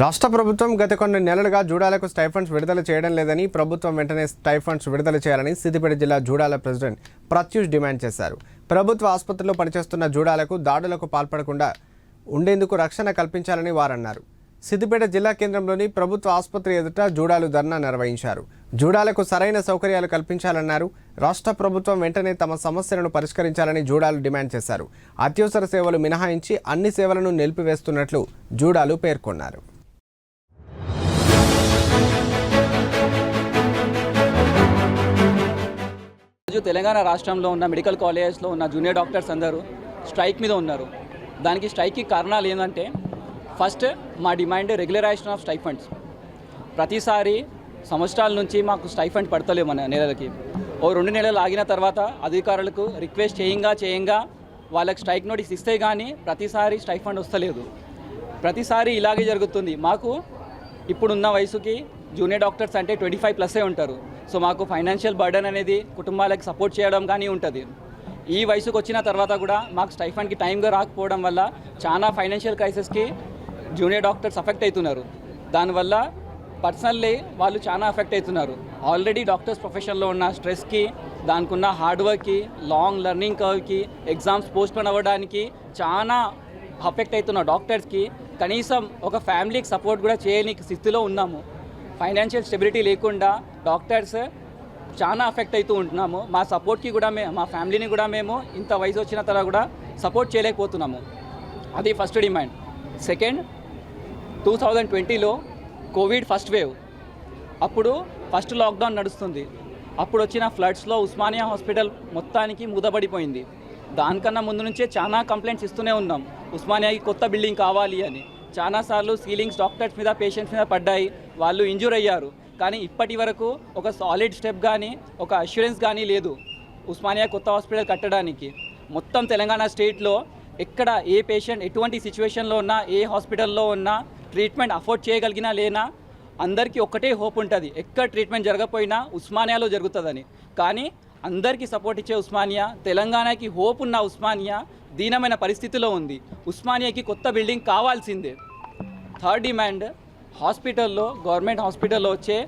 రాష్ట్ర ప్రభుత్వం గత కొన్ని నెలలుగా జూడాలకు స్టైఫండ్స్ విడుదల చేయడం లేదని ప్రభుత్వం వెంటనే స్టైఫండ్స్ విడుదల చేయాలని సిద్దిపేట జిల్లా జూడాల ప్రెసిడెంట్ ప్రత్యూష్ డిమాండ్ చేశారు. ప్రభుత్వ ఆసుపత్రిలో పనిచేస్తున్న జూడాలకు దాడులకు పాల్పడకుండా ఉండేందుకు రక్షణ కల్పించాలని వారన్నారు. సిద్దిపేట జిల్లా కేంద్రంలోని ప్రభుత్వ ఆసుపత్రి ఎదుట జూడాలు ధర్నా నిర్వహించారు. జూడాలకు సరైన సౌకర్యాలు కల్పించాలన్నారు. రాష్ట్ర ప్రభుత్వం వెంటనే తమ సమస్యలను పరిష్కరించాలని జూడాలు డిమాండ్ చేశారు. అత్యవసర సేవలు మినహాయించి అన్ని సేవలను నిలిపివేస్తున్నట్లు జూడాలు పేర్కొన్నారు. ఈరోజు తెలంగాణ రాష్ట్రంలో ఉన్న మెడికల్ కాలేజెస్లో ఉన్న జూనియర్ డాక్టర్స్ అందరూ స్ట్రైక్ మీద ఉన్నారు. దానికి స్ట్రైక్కి కారణాలు ఏంటంటే ఫస్ట్ మా డిమాండ్ రెగ్యులరైజేషన్ ఆఫ్ స్టైఫండ్స్. ప్రతిసారి సంవత్సరాల నుంచి మాకు స్టైఫండ్ పడతలేము మన నెలలకి. ఓ రెండు నెలలు ఆగిన తర్వాత అధికారులకు రిక్వెస్ట్ చేయంగా చేయంగా వాళ్ళకి స్ట్రైక్ నోటీస్ ఇస్తే కానీ ప్రతిసారి స్టైఫండ్ వస్తలేదు. ప్రతిసారి ఇలాగే జరుగుతుంది. మాకు ఇప్పుడున్న వయసుకి జూనియర్ డాక్టర్స్ అంటే ట్వంటీ ఫైవ్ ప్లస్సే ఉంటారు. సో మాకు ఫైనాన్షియల్ బర్డన్ అనేది కుటుంబాలకు సపోర్ట్ చేయడం కానీ ఉంటుంది. ఈ వయసుకు వచ్చిన తర్వాత కూడా మాకు స్టైఫండ్కి టైంగా రాకపోవడం వల్ల చాలా ఫైనాన్షియల్ క్రైసిస్కి జూనియర్ డాక్టర్స్ అఫెక్ట్ అవుతున్నారు. దానివల్ల పర్సనల్లీ వాళ్ళు చాలా అఫెక్ట్ అవుతున్నారు. ఆల్రెడీ డాక్టర్స్ ప్రొఫెషన్లో ఉన్న స్ట్రెస్కి దానికున్న హార్డ్ వర్క్కి లాంగ్ లెర్నింగ్ కర్వ్కి ఎగ్జామ్స్ పోస్ట్పోన్ అవ్వడానికి చాలా అఫెక్ట్ అవుతున్న డాక్టర్స్కి కనీసం ఒక ఫ్యామిలీకి సపోర్ట్ కూడా చేయని స్థితిలో ఉన్నాము. ఫైనాన్షియల్ స్టెబిలిటీ లేకుండా డాక్టర్స్ చాలా అఫెక్ట్ అవుతూ ఉంటున్నాము. మా సపోర్ట్కి కూడా మే మా ఫ్యామిలీని కూడా మేము ఇంత వయసు వచ్చిన తర్వాత కూడా సపోర్ట్ చేయలేకపోతున్నాము. అది first demand. Second two thousand ట్వంటీలో కోవిడ్ ఫస్ట్ వేవ్. అప్పుడు ఫస్ట్ లాక్డౌన్ నడుస్తుంది. అప్పుడు వచ్చిన ఫ్లడ్స్లో ఉస్మానియా హాస్పిటల్ మొత్తానికి మూతపడిపోయింది. దానికన్నా ముందు నుంచే చాలా కంప్లైంట్స్ ఇస్తూనే ఉన్నాం. ఉస్మానియాకి కొత్త బిల్డింగ్ కావాలి అని. చాలాసార్లు సీలింగ్స్ డాక్టర్స్ మీద పేషెంట్స్ మీద పడ్డాయి. వాళ్ళు ఇంజూర్ అయ్యారు. కానీ ఇప్పటి వరకు ఒక సాలిడ్ స్టెప్ కానీ ఒక అష్యూరెన్స్ కానీ లేదు ఉస్మానియా కొత్త హాస్పిటల్ కట్టడానికి. మొత్తం తెలంగాణ స్టేట్లో ఎక్కడ ఏ పేషెంట్ ఎటువంటి సిచ్యువేషన్లో ఉన్నా ఏ హాస్పిటల్లో ఉన్నా ట్రీట్మెంట్ అఫోర్డ్ చేయగలిగినా లేనా అందరికీ ఒక్కటే హోప్ ఉంటుంది. ఎక్కడ ట్రీట్మెంట్ జరగకపోయినా ఉస్మానియాలో జరుగుతుందని. కానీ అందరికీ సపోర్ట్ ఇచ్చే ఉస్మానియా తెలంగాణకి హోప్ ఉన్న ఉస్మానియా దీనమైన పరిస్థితిలో ఉంది. ఉస్మానియాకి కొత్త బిల్డింగ్ కావాల్సిందే. Third demand. హాస్పిటల్లో గవర్నమెంట్ హాస్పిటల్లో వచ్చే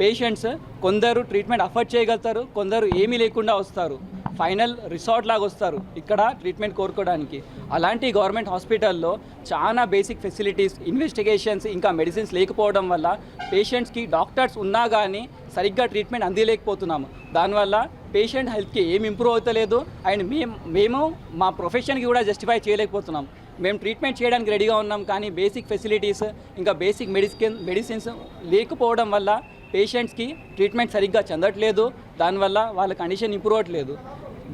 పేషెంట్స్ కొందరు ట్రీట్మెంట్ అఫర్డ్ చేయగలుగుతారు కొందరు ఏమీ లేకుండా వస్తారు. ఫైనల్ రిసార్ట్ లాగా వస్తారు ఇక్కడ ట్రీట్మెంట్ కోరుకోవడానికి. అలాంటి గవర్నమెంట్ హాస్పిటల్లో చాలా బేసిక్ ఫెసిలిటీస్ ఇన్వెస్టిగేషన్స్ ఇంకా మెడిసిన్స్ లేకపోవడం వల్ల పేషెంట్స్కి డాక్టర్స్ ఉన్నా కానీ సరిగ్గా ట్రీట్మెంట్ అందిలేకపోతున్నాము. దానివల్ల పేషెంట్ హెల్త్కి ఏం ఇంప్రూవ్ అవుతలేదు. అండ్ మేము మేము మా ప్రొఫెషన్కి కూడా జస్టిఫై చేయలేకపోతున్నాం. మేము ట్రీట్మెంట్ చేయడానికి రెడీగా ఉన్నాం కానీ బేసిక్ ఫెసిలిటీస్ ఇంకా బేసిక్ మెడిసిన్ మెడిసిన్స్ లేకపోవడం వల్ల పేషెంట్స్కి ట్రీట్మెంట్ సరిగ్గా చెందట్లేదు. దానివల్ల వాళ్ళ కండిషన్ ఇంప్రూవ్ అవ్వట్లేదు.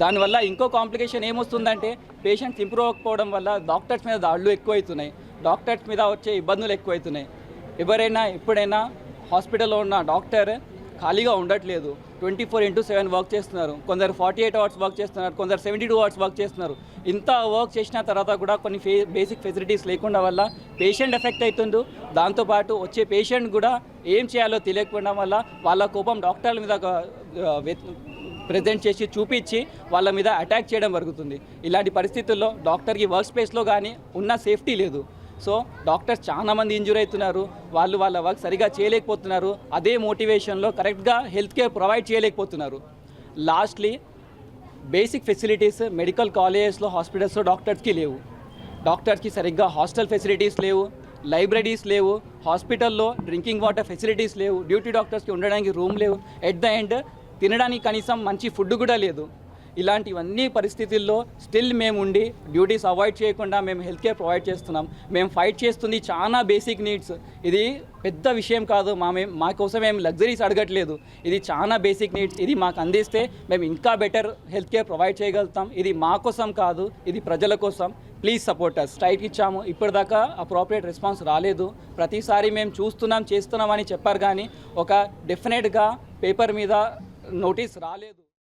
దానివల్ల ఇంకో కాంప్లికేషన్ ఏమొస్తుందంటే పేషెంట్స్ ఇంప్రూవ్ అవ్వకపోవడం వల్ల డాక్టర్స్ మీద దాడులు ఎక్కువవుతున్నాయి డాక్టర్స్ మీద వచ్చే ఇబ్బందులు ఎక్కువవుతున్నాయి ఎవరైనా ఎప్పుడైనా హాస్పిటల్లో ఉన్న డాక్టర్ ఖాళీగా ఉండట్లేదు. Twenty four into seven work చేస్తున్నారు. కొందరు ఫార్టీ ఎయిట్ అవర్స్ వర్క్ చేస్తున్నారు. కొందరు సెవెంటీ టూ అవర్స్ వర్క్ చేస్తున్నారు. ఇంత వర్క్ చేసిన తర్వాత కూడా కొన్ని ఫే బేసిక్ ఫెసిలిటీస్ లేకుండా వల్ల పేషెంట్ ఎఫెక్ట్ అవుతుండు దాంతోపాటు వచ్చే పేషెంట్ కూడా ఏం చేయాలో తెలియకపోవడం వల్ల వాళ్ళ కోపం డాక్టర్ల మీద ప్రజెంట్ చేసి చూపించి వాళ్ళ మీద అటాక్ చేయడం జరుగుతుంది. ఇలాంటి పరిస్థితుల్లో డాక్టర్కి వర్క్ స్పేస్లో కానీ ఉన్న సేఫ్టీ లేదు. సో డాక్టర్స్ చాలా మంది ఇంజూర్ అవుతున్నారు. వాళ్ళు వాళ్ళ వర్క్ సరిగా చేయలేకపోతున్నారు. అదే మోటివేషన్లో కరెక్ట్గా హెల్త్ కేర్ ప్రొవైడ్ చేయలేకపోతున్నారు. లాస్ట్లీ బేసిక్ ఫెసిలిటీస్ మెడికల్ కాలేజెస్లో హాస్పిటల్స్లో డాక్టర్స్కి లేవు. డాక్టర్స్కి సరిగ్గా హాస్టల్ ఫెసిలిటీస్ లేవు. లైబ్రరీస్ లేవు. హాస్పిటల్లో డ్రింకింగ్ వాటర్ ఫెసిలిటీస్ లేవు. డ్యూటీ డాక్టర్స్కి ఉండడానికి రూమ్ లేవు. ఎట్ ద ఎండ్ తినడానికి కనీసం మంచి ఫుడ్ కూడా లేదు. ఇలాంటివన్నీ పరిస్థితుల్లో స్టిల్ మేము ఉండి డ్యూటీస్ అవాయిడ్ చేయకుండా మేము హెల్త్ కేర్ ప్రొవైడ్ చేస్తున్నాం. మేము ఫైట్ చేస్తుంది చాలా బేసిక్ నీడ్స్. ఇది పెద్ద విషయం కాదు. మా మేము మా కోసం ఏం లగ్జరీస్ అడగట్లేదు. ఇది చాలా బేసిక్ నీడ్స్. ఇది మాకు అందిస్తే మేము ఇంకా బెటర్ హెల్త్ కేర్ ప్రొవైడ్ చేయగలుగుతాం. ఇది మా కోసం కాదు. ఇది ప్రజల కోసం. ప్లీజ్ సపోర్ట్ అస్ స్ట్రైక్ ఇచ్చాము. ఇప్పటిదాకా అప్రోప్రియేట్ రెస్పాన్స్ రాలేదు. ప్రతిసారి మేము చూస్తున్నాం చేస్తున్నాం అని చెప్పారు కానీ ఒక డెఫినెట్గా పేపర్ మీద నోటీస్ రాలేదు.